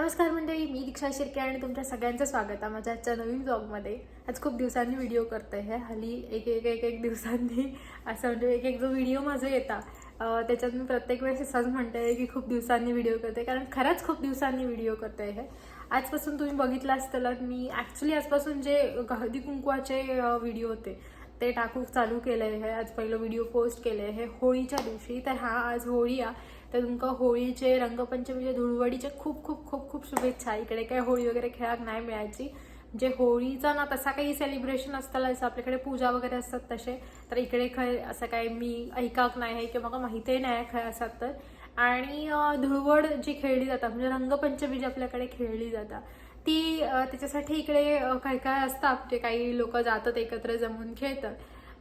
नमस्कार मंडळी मी दीक्षा शिर्के आणि तुमच्या सगळ्यांचं स्वागत आहे माझ्या आजच्या नवीन ब्लॉगमध्ये आज खूप दिवसांनी व्हिडिओ करते आहे हल्ली एक एक एक एक दिवसांनी असं म्हणजे एक एक जो व्हिडिओ माझा येता त्याच्यात मी प्रत्येक वेळेस असंच म्हणते की खूप दिवसांनी व्हिडिओ करते कारण खरंच खूप दिवसांनी व्हिडिओ करते आहे आजपासून तुम्ही बघितलं असतं मी ॲक्च्युली आजपासून जे हळदी कुंकवाचे व्हिडिओ होते ते टाकू चालू केले आहे आज पहिलं व्हिडिओ पोस्ट केले आहे होळीच्या दिवशी. तर हा आज होळी आहे. तर तुमका होळीचे रंगपंचमीचे धुळवडीचे खूप खूप खूप खूप शुभेच्छा. इकडे काही होळी वगैरे खेळाक नाही मिळायची. म्हणजे होळीचा ना तसा काही सेलिब्रेशन असताना जसं आपल्याकडे पूजा वगैरे असतात तसे. तर इकडे खय असं काही मी ऐकाक नाही आहे किंवा माहितीही नाही आहे खंय असतात तर. आणि धुळवड जी खेळली जातात म्हणजे रंगपंचमी जी आपल्याकडे खेळली जातात ती त्याच्यासाठी इकडे काय काय असतात? म्हणजे काही लोक जातात एकत्र जमून खेळतात.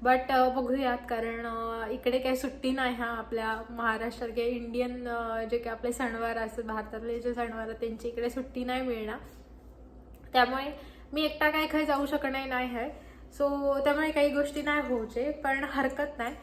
बट uh, बघूयात कारण uh, इकडे काही सुट्टी नाही हा आपल्या महाराष्ट्रात. काही इंडियन uh, जे काही आपले सणवार असतात भारतातले जे सणवार आहेत त्यांची इकडे सुट्टी नाही मिळणार. त्यामुळे मी एकटा काय खाय जाऊ शकणार नाही आहे. सो त्यामुळे काही गोष्टी नाही होचे पण हरकत नाही.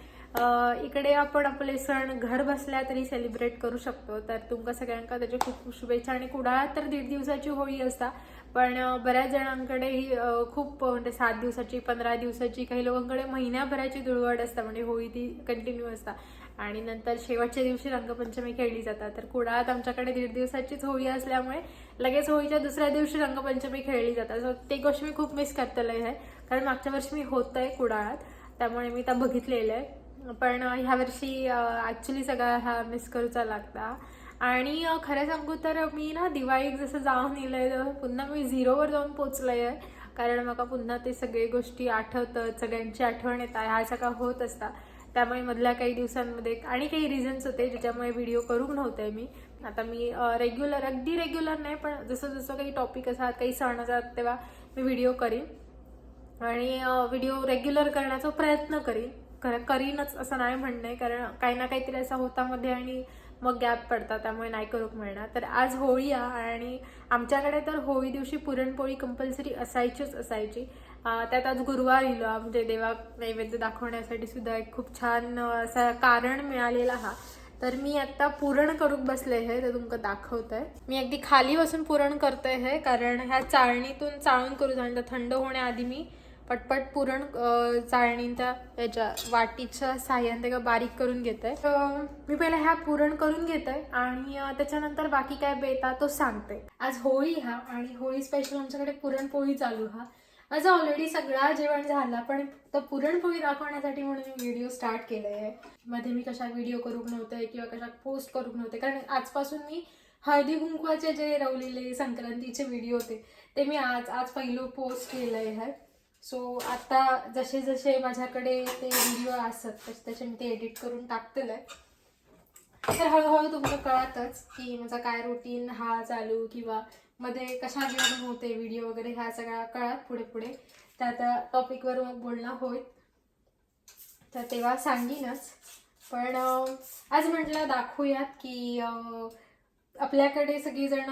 इकडे आपण आपले सण घर बसल्या तरी सेलिब्रेट करू शकतो. तर तुमका सगळ्यांका त्याची खूप खूप शुभेच्छा आणि कुडाळात तर दीड दिवसाची होळी असता पण बऱ्याच जणांकडे ही खूप म्हणजे सात दिवसाची पंधरा दिवसाची काही लोकांकडे महिन्याभराची धुळवड असता म्हणजे होळी ती कंटिन्यू असता. आणि नंतर शेवटच्या दिवशी रंगपंचमी खेळली जातात तर कुडाळात आमच्याकडे दीड दिवसाचीच होळी असल्यामुळे लगेच होळीच्या दुसऱ्या दिवशी रंगपंचमी खेळली जातात सो ते गोष्ट मी खूप मिस करतेलं आहे कारण मागच्या वर्षी मी होत आहे कुडाळात त्यामुळे मी त्या बघितलेलं आहे. पण ह्या वर्षी ॲक्च्युली सगळा हा मिस करूचा लागता आणि खरं सांगू तर मी ना दिवाळीक जसं जाऊन येलंय तर पुन्हा मी झिरोवर जाऊन पोचलं आहे कारण मला पुन्हा ते सगळे गोष्टी आठवतात सगळ्यांची आठवण येतात ह्या सगळं होत असतात त्यामुळे मधल्या काही दिवसांमध्ये आणि काही रिझन्स होते ज्याच्यामुळे व्हिडिओ करू नव्हते मी. आता मी रेग्युलर अगदी रेग्युलर नाही पण जसं जसं काही टॉपिक असतात काही सण असतात तेव्हा मी व्हिडिओ करीन. आणि व्हिडिओ रेग्युलर करण्याचा प्रयत्न करीन. खरं करीनच असं नाही म्हणणं आहे कारण काही ना काहीतरी असं होता मध्ये आणि मग गॅप पडतात त्यामुळे नाही करूक मिळणार. तर आज होळी आणि आमच्याकडे तर होळी दिवशी पुरणपोळी कंपल्सरी असायचीच असायची. त्यात आज गुरुवार इलो म्हणजे देवा नैवेद्य दाखवण्यासाठी सुद्धा एक खूप छान असं कारण मिळालेला हा. तर मी आता पुरण करूक बसले आहे ते तुमका दाखवतंय. आहे मी अगदी खाली बसून पुरण करते आहे कारण ह्या चाळणीतून चाळून करू जाणं थंड होण्याआधी मी पटपट पुरण चाळणी त्या याच्या वाटीच्या साह्याने ते का बारीक करून घेत आहे मी पहिला ह्या पुरण करून घेत आहे आणि त्याच्यानंतर बाकी काय बेता तो सांगते. आज होळी हा आणि होळी स्पेशल आमच्याकडे पुरणपोळी चालू हा. माझा ऑलरेडी सगळा जेवण झाला पण तो पुरणपोळी दाखवण्यासाठी म्हणून मी व्हिडिओ स्टार्ट केले आहे मध्ये मी कशा व्हिडिओ करूक नव्हते किंवा कशा पोस्ट करूक नव्हते कारण आजपासून मी हळदी कुंकवाचे जे रवलेले संक्रांतीचे व्हिडिओ होते ते मी आज आज पहिलं पोस्ट केलं आहे सो आता जसे जसे माझ्याकडे ते व्हिडिओ असत तसे तसे मी ते एडिट करून टाकतेलं आहे तर हळूहळू तुमचं कळतच की माझा काय रुटीन हा चालू किंवा मध्ये कशा घेऊन होते व्हिडिओ वगैरे ह्या सगळ्या कळत पुढे पुढे तर आता टॉपिकवर मग बोलणं होईल. तर तेव्हा सांगीनच. पण आज म्हटलं दाखवूयात की आपल्याकडे सगळीजण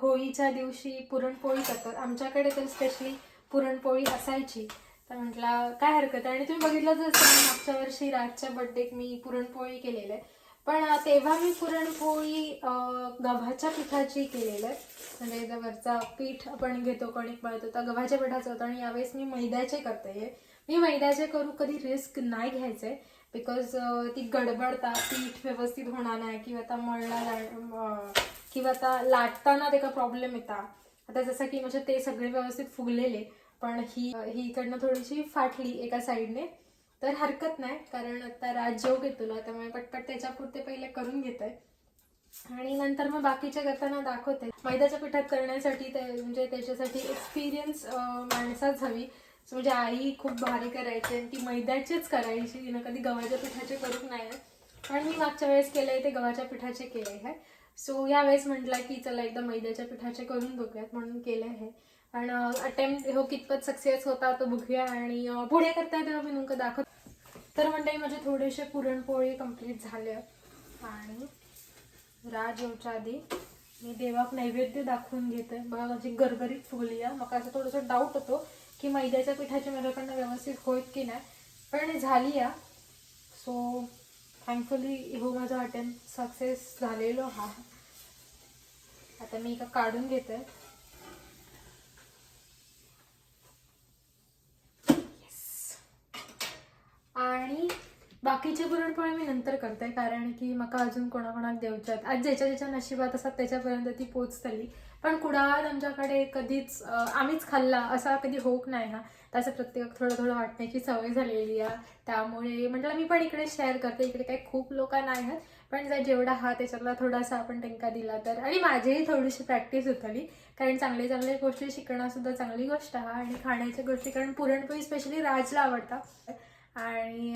होळीच्या दिवशी पुरणपोळी करतात. आमच्याकडे तर स्पेशली पुरणपोळी असायची. तर म्हटलं काय हरकत आहे? आणि तुम्ही बघितलं जसं मागच्या वर्षी राजच्या बड्डेत मी पुरणपोळी केलेलं आहे. पण तेव्हा मी पुरणपोळी गव्हाच्या पिठाची केलेलं आहे. म्हणजे इथं वरचा पीठ आपण घेतो कणिक मळतो तर गव्हाच्या पिठाचं होतं. आणि यावेळेस मी मैद्याचे करते मी मैद्याचे करू कधी रिस्क नाही घ्यायचे. बिकॉज ती गडबडता पीठ व्यवस्थित होणार नाही. किंवा आता मळला किंवा आता लाटताना त्याचा प्रॉब्लेम येता. आता जसं की म्हणजे ते सगळे व्यवस्थित फुगलेले पण ही ही इकडनं थोडीशी फाटली एका साईडने. तर हरकत नाही कारण आता राज जेव घेतो त्यामुळे पटपट त्याच्यापुरते पहिले करून घेत आहे आणि नंतर मग बाकीच्या करताना दाखवते. मैद्याच्या पिठात करण्यासाठी ते म्हणजे त्याच्यासाठी एक्सपिरियन्स माणसाच हवी. म्हणजे आई खूप भारी करायची आणि ती मैद्याचीच करायची. तिनं कधी गव्हाच्या पिठाचे करून नाही. पण मी मागच्या वेळेस केलंय ते गव्हाच्या पिठाचे केले आहे सो ह्या वेळेस म्हटलं की चला एकदा मैद्याच्या पिठाचे करून बघूयात म्हणून केले आहे. पण अटेम्प्ट हो कितपत सक्सेस होता तो बघूया आणि पुढे करताय तेव्हा मी नुमकं दाखव तर म्हणते माझे थोडेसे पुरणपोळी कंप्लीट झाले. आणि राज येऊच्या आधी मी देवाक नैवेद्य दाखवून घेते. बघा माझी गरगरीत फुगली आहे. मग असं थोडंसं डाऊट होतो की मैद्याच्या पिठाची माझ्याकडनं व्यवस्थित होत की नाही. पण झाली या सो थँकफुली हो माझा अटेम्प्ट सक्सेस झालेलो हा आता मी एका काढून घेते. आणि बाकीचे पुरणपोळी मी नंतर करते कारण की म्हाका अजून कोणाकोणाक देवच्यात आज ज्याच्या ज्याच्या नशिबात असतात त्याच्यापर्यंत ती पोचतली. पण कुडाळ आमच्याकडे कधीच आम्हीच खाल्ला असा कधी होक नाही हा. तसं प्रत्येक थोडं थोडं वाटण्याची सवय झालेली आहे. त्यामुळे म्हटलं मी पण इकडे शेअर करते. इकडे काही खूप लोक नाही आहेत. पण जर जेवढा हा त्याच्यातला थोडासा आपण टेंका दिला तर आणि माझीही थोडीशी प्रॅक्टिस होतली. कारण चांगले चांगले गोष्टी शिकणं सुद्धा चांगली गोष्ट आहे. आणि खाण्याच्या गोष्टी कारण पुरणपोळी स्पेशली राजला आवडतात. आणि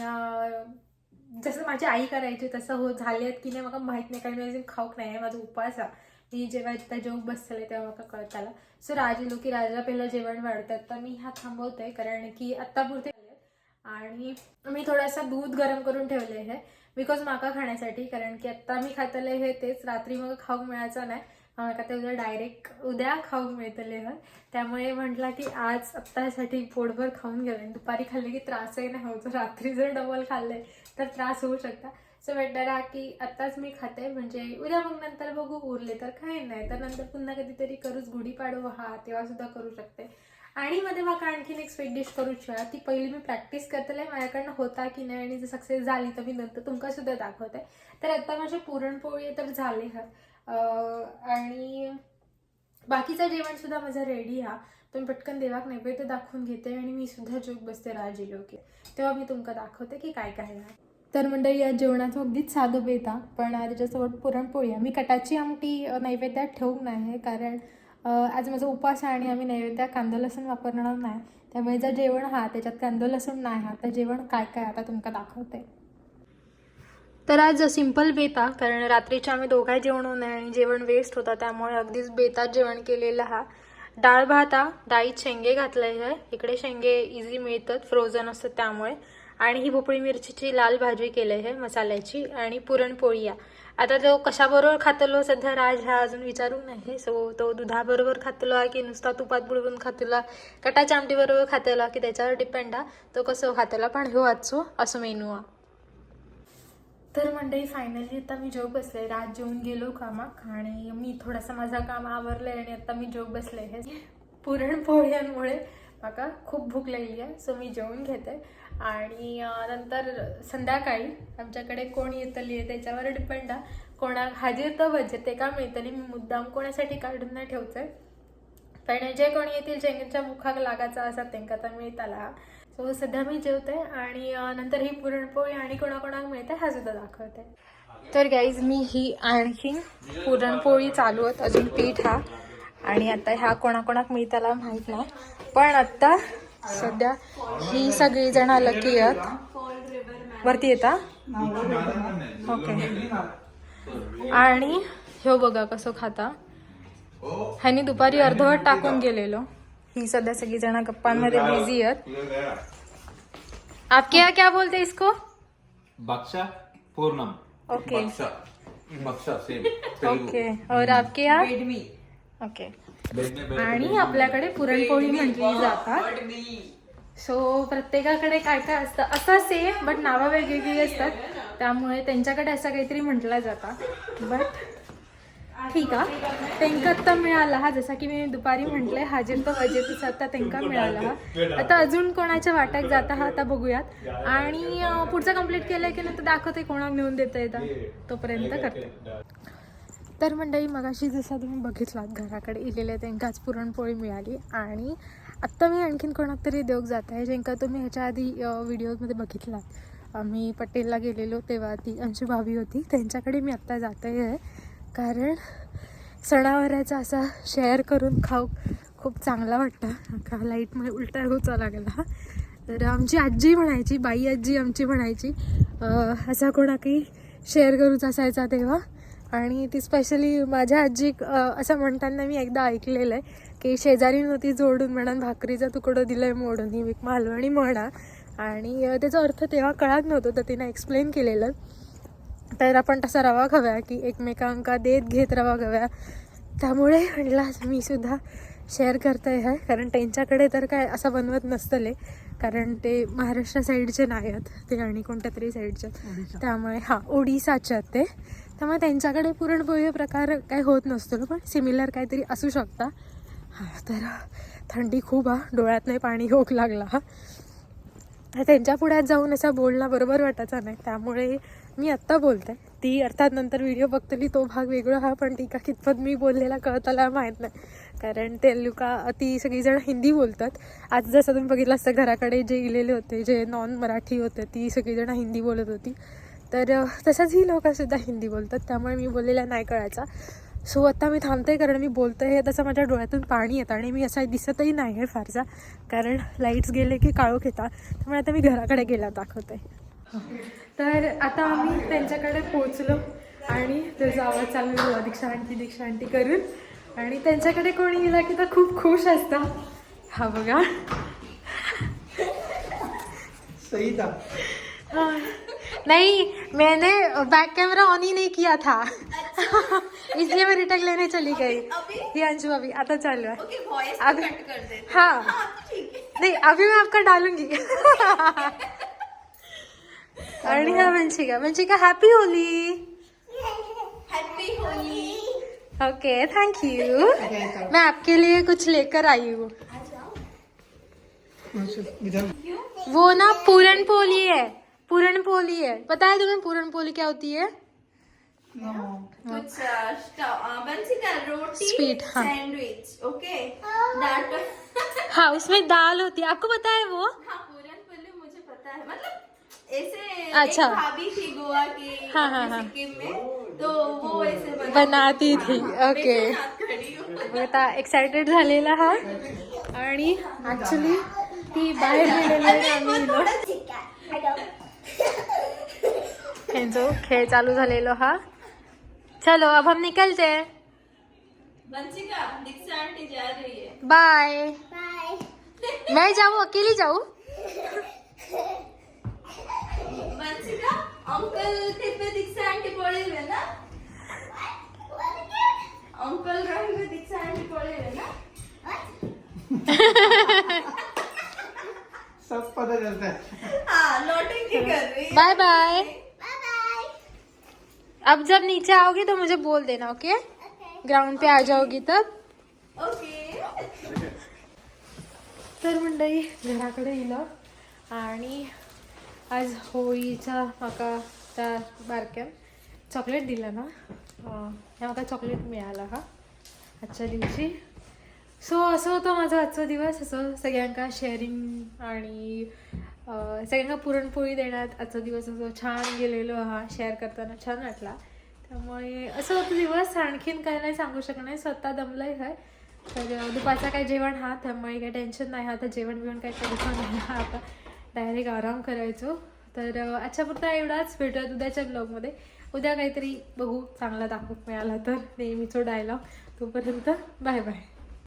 जसं माझी आई करायची तसं हो झाले आहेत की नाही मला माहीत नाही. कारण मी अजून खाऊक नाही आहे. माझा उपास आहे. मी जेव्हा त्या जेवण बसले तेव्हा मला कळताला सो राजे येलो की राजाला पहिलं जेवण वाढतात तर मी हा थांबवते कारण की आत्तापुरते आणि मी थोडासा दूध गरम करून ठेवले आहे बिकॉज माका खाण्यासाठी. कारण की आत्ता मी खातले हे तेच. रात्री मग खाऊक मिळायचं नाही. माका ते उद्या डायरेक्ट उद्या खाऊक मिळतले हं. त्यामुळे म्हटलं की आज आत्तासाठी पोटभर खाऊन गेले दुपारी खाल्ले की त्रासही नाही होतो. रात्री जर डबल खाल्ले तर त्रास होऊ शकता. सो बेटर आहे की आत्ताच मी खाते म्हणजे उद्या मग नंतर बघू उरले तर काही नाही. तर नंतर पुन्हा कधीतरी करूच गुढीपाडू हा तेव्हा सुद्धा करू शकते. आणि मध्ये मला आणखीन एक स्वीट डिश करूची आहे ती पहिली मी प्रॅक्टिस करतले माझ्याकडनं होता की नाही आणि जर सक्सेस झाली तर मी नंतर तुमका सुद्धा दाखवते. तर आता माझे पुरणपोळी तर झाले हा. आणि बाकीचं जेवण सुद्धा माझं रेडी हा. तुम्ही पटकन देवाक नैवेद्य दाखवून घेते आणि मी सुद्धा जोग बसते राजी लोक तेव्हा मी तुमका दाखवते की काय काय आहे तर मंडळी या जेवणाचं अगदीच साधं बेता पण त्याच्यासोबत पुरणपोळी आहे. मी कटाची आमटी नैवेद्यात ठेवूक नाही आहे. कारण आज माझा उपास आहे आणि आम्ही नैवेद्यात कांदा लसूण वापरणार नाही. त्यामुळे जर जेवण हा त्याच्यात कांदा लसूण नाही हा तर जेवण काय काय आता तुमका दाखवते. तर आज सिंपल बेता कारण रात्रीचे आम्ही दोघाही जेवण होऊ नये आणि जेवण वेस्ट होता त्यामुळे अगदीच बेतात जेवण केलेलं हा. डाळ भात हा डाळीत शेंगे घातले आहे. इकडे शेंगे इझी मिळतात फ्रोझन असतात त्यामुळे. आणि ही भोपळी मिरचीची लाल भाजी केली आहे मसाल्याची आणि पुरणपोळी आहे आता तो कशाबरोबर खातलो सध्या राज ह्या अजून विचारू नाही. सो तो दुधाबरोबर खातलो आहे की नुसता तुपात बुडवून खातला कटाच्या आमटीबरोबर खातला की त्याच्यावर डिपेंड आहे तो कसं खातला पण ह्यो आजचो असं मेनू आ. तर मंडळी फायनली आता मी जोग बसले. रात जेवून गेलो कामाक आणि मी थोडासा माझा काम आवरलंय आणि आता मी जोग बसले. हे पुरणपोळ्यांमुळे मला खूप भूक लागली आहे. सो मी जेवून घेते. आणि नंतर संध्याकाळी आमच्याकडे कोण येतली आहे त्याच्यावर डिपेंड आहे. कोणाक हाजीर तर भजे ते का मिळतली मी मुद्दाम कोणासाठी काढून नाही ठेवचंय पण जे कोणी येतील ज्यांच्या मुखाक लागायचा असा त्यांका तर मिळताला. सो सध्या मी जेवते आणि नंतर ही पुरणपोळी आणि कोणाकोणाक मिळते हा सुद्धा दाखवते. तर गाईज मी ही आणखी पुरणपोळी चालू आहेत अजून पीठ हा. आणि आता ह्या कोणाकोणाक मिळताला माहीत नाही. पण आत्ता सध्या ही सगळी जण लकी आहेत वरती येता? ओके आणि ह्यो बघा कसं खाता. ह्यानी दुपारी अर्धवट टाकून गेलेलो. ही सध्या सगळी जण गप्पांमध्ये बिझी आहेत. आप क्या क्या बोलते इसको? बक्सा पूर्णम. ओके बक्सा. सेम ओके और आपके यहाँ? ओके आणि आपल्याकडे पुरणपोळी म्हटली जातात. सो प्रत्येकाकडे काय काय असतं असं सेम बट नावं वेगवेगळी असतात. त्यामुळे त्यांच्याकडे असं काहीतरी म्हटलं जातं. बट ठीक आहे. त्यांका तर मिळाला हा जसा की मी दुपारी म्हटलंय हाजीर तो हजेरच आता त्यांका मिळाला हा. आता अजून कोणाच्या वाट्यात जाता हा आता बघूयात. आणि पुढचं कंप्लीट केलंय की नंतर दाखवते कोणाला नेऊन देता येतात तोपर्यंत करते. तर मंडळी मगाशी जसा तुम्ही बघितलात घराकडे इलेले त्यांकाच पुरणपोळी मिळाली आणि आत्ता मी आणखीन कोणाक तरी देऊक जात आहे ज्यांका तुम्ही ह्याच्या आधी व्हिडिओमध्ये बघितलात. आम्ही पटेलला गेलेलो तेव्हा ती अंशू भाभी होती. त्यांच्याकडे मी आत्ता जाते आहे कारण सणावाराचा असा शेअर करून खाऊ खूप चांगला वाटतं. का लाईटमुळे उलटा होचा लागला. तर आमची आजी म्हणायची बाई आजी आमची म्हणायची असा असा कोणाकही शेअर करूच असायचा तेव्हा. आणि ती स्पेशली माझ्या आजी असं म्हणताना मी एकदा ऐकलेलं आहे की शेजारी नव्हती जोडून म्हणून भाकरीचा तुकडं दिलंय मोडून ही विक मालवणी म्हणा. आणि त्याचा अर्थ तेव्हा कळत नव्हतं तर तिनं एक्सप्लेन केलेलं. तर आपण तसा रवा खाव्या की एकमेकांका देत घेत रवा खाव्या त्यामुळे म्हणला मी सुद्धा शेअर करते आहे कारण त्यांच्याकडे तर काय असं बनवत नसतले. कारण ते महाराष्ट्र साईडचे नाही आहेत ते आणि कोणत्या तरी साईडचे त्यामुळे हां ओडिसाचे आहेत ते. त्यामुळे त्यांच्याकडे पुरणपोळी प्रकार काही होत नसतो ना पण सिमिलर काहीतरी असू शकता. हा तर थंडी खूप हा. डोळ्यात नाही पाणी होक लागला हा. त्यांच्या पुढ्यात जाऊन असा बोलणं बरोबर वाटायचा नाही. त्यामुळे मी आत्ता बोलते. ती अर्थात नंतर व्हिडिओ बघतली तो भाग वेगळा हा. पण ती का कितपत मी बोललेला कळताला माहीत नाही. कारण ते लोका ती सगळीजण हिंदी बोलतात. आज जसं तुम्ही बघितलं असतं घराकडे जे इलेले होते जे नॉन मराठी होते ती सगळीजण हिंदी बोलत होती. तर तसंच ही लोकंसुद्धा हिंदी बोलतात त्यामुळे मी बोललेला नाही कळायचा. सो आता मी थांबते कारण मी बोलते हे तसं माझ्या डोळ्यातून पाणी येतं आणि मी असा दिसतही नाही आहे फारसा कारण लाईट्स गेले की काळोख येतात. त्यामुळे आता मी घराकडे गेला दाखवते. तर आता आम्ही त्यांच्याकडे पोचलो आणि त्याचा आवाज चालू दीक्षा आंटी दीक्षा आंटी करून. आणि त्यांच्याकडे कोणी गेला की तर खूप खुश असतं. हा बघा. सही हाँ। नहीं मैंने बैक कैमरा ऑन ही नहीं किया था। इसलिए मैं रिटर्न लेने चली गई। ये अंशु अभी आता चालू है। अभी कट कर दे हाँ। हाँ। तो ठीक है। नहीं अभी मैं आपका डालूँगी। हा Vanshika Vanshika happy Holi happy Holi okay thank you मैं आपके लिए कुछ लेकर आई हूँ। वो ना पूरन पोली है। पूरन पोली है। पता है तुम्हें पूरन पोली क्या होती है? बंसिका रोटी Sweet, हाँ. सैंडविच ओके दाल हाँ उसमें दाल होती है। आपको पता है वो? हाँ पूरन पोली मुझे पता है। मतलब ऐसे अच्छा। एक भाभी थी गोवा की हाँ, हाँ, हाँ. में। तो वो ऐसे बनाती बनाती थी। ओके हूँ। आता एक्सायटेड झालेला हा। आणि ऍक्च्युली ती बाहेर गेलेली आहे आम्ही ह्यांचो खेळ चालू झालेलो हा. चलो अब हम निकलते. हैं बंसिका दीक्षा आंटी जा रही है. बाय. मैं जाऊँ अकेली जाऊँ? बंसिका अंकल थे दीक्षा आंटी पळेल ना? अंकल रहेंगे दीक्षा आंटी पळेल ना? सब पता चलता है। हाँ नोटिंग कर रही है? Bye bye. अब जब नीचे आओगी तो मुझे बोल देना ओके ग्राउंड पे आ जाओगी तब। ओके तर मंडळी घराकडे येलं आणि आज होळीचा म्हाका त्या बारक्यान चॉकलेट दिलं ना? हे म्हाका चॉकलेट मिळाला हा आजच्या दिवशी. सो असं होतं माझा आजचा दिवस. असं सगळ्यांका शेअरिंग आणि सगळ्यांना पुरणपोळी देण्यात आजचा दिवस असं छान गेलेलो हा शेअर करताना छान वाटला. त्यामुळे असं होतं दिवस आणखीन काही नाही सांगू शकत नाही स्वतः दमलंय काय. तर दुपारचा काय जेवण हा त्यामुळे काही टेन्शन नाही हा आता जेवण बिवण काही टेन्शन नाही हा आता डायरेक्ट आराम करायचो. तर अच्छा आजच्यापुरता एवढाच भेटूयात उद्याच्या ब्लॉगमध्ये उद्या काहीतरी बघू चांगला दाखवूक मिळाला तर नेहमीचो डायलॉग तोपर्यंत बाय बाय